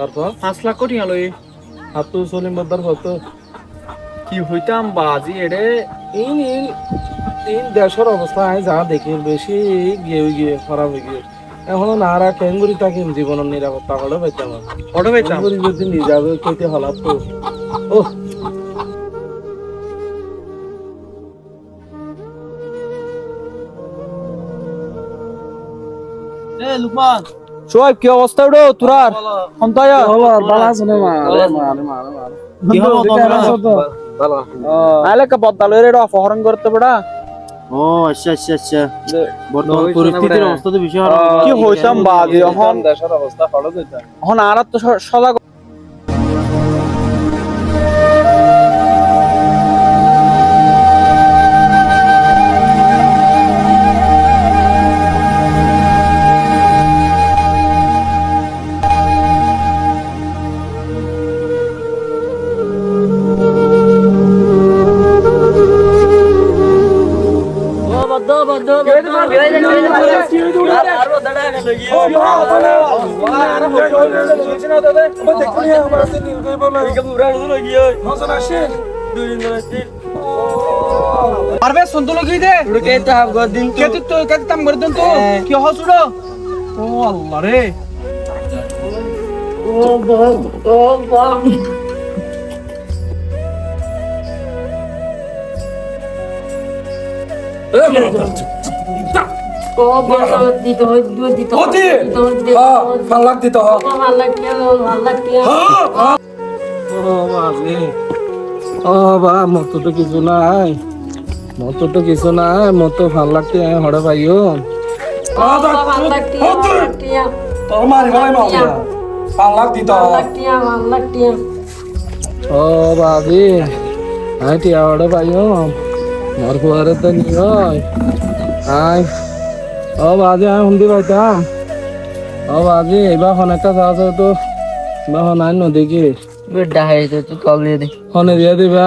তারপর পাঁচ লাখ কোটি আলো আর তুই সলিম বদ্দার কত কি হইতাম বাজি এড়ে? ইন ইন ইন দেশের অবস্থা আমি যা দেখি বেশি গিয়ে গিয়ে খারাপ হয়ে গিয়ে। এখনও নারা কেঙ্গুরি থাকিম জীবনের নিরাপত্তা হলে পাইতাম পেতাম কেঙ্গুরি যদি নিজাবে কেটে হলাপ তো। ও সোয়াব কি অবস্থা উড়ো তোরার? অন্তয়া বালা শুনে মা আরে মা আরে মা কি হলো তোমরা আলে কা বদল রে অপহরণ করতে পড়া ও আচ্ছা আচ্ছা আচ্ছা। বর্তমান পরিস্থিতির অবস্থা তো ভীষণ কি হইতাম এখন দেশের অবস্থা ভালো হইতা এখন আর তো স- বদ্ধ বদ্ধ আরবে সন্তু লগি দে। কে তাম গদিন কে তুই তো কে তাম গদিন তো? কি হসুড়ো ও আল্লাহ রে। ও বদ্ধ ও বদ্ধ মতো তো কিছু নাই মতো তো কিছু নাই মতো ভালো লাগতে হড়ে পাইও ভালো লাগটিয়া ভালো লাগটিয়া তোর মারি ভাই মারিয়া ফাল্লাক দিতে ভালো হ লাগটিয়া ভালো লাগটিয়া ও বাজি আই টিয়া হড়ে পাইও মোর ফুয়ারে তো নিও আই ও বাজি আমি শুনতে পাইতাম ও বাজি এবার হনেকা চাওয়া তো বা হনে দিয়ে দিবা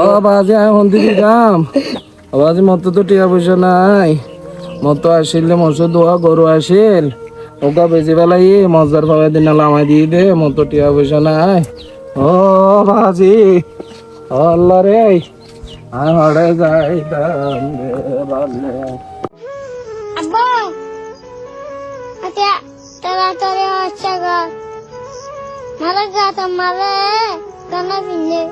ও বাজি আমি শুনতে দিতাম ও বাজি টিয়া পয়সা নাই মতো আসিলে মসু দোয়া গরু আসিল ওকা বেশি বেলাই মজার ভাবে দিন লামাই দিয়ে দে মতো টিয়া পয়সা নাই ও বাজি ও আল্লাহ রে আমি হড়ে যাইতাম রে বালে। আব্বা আচ্ছা তাড়াতাড়ি আচ্ছা গা মারা গা তো মারে কানা পিনে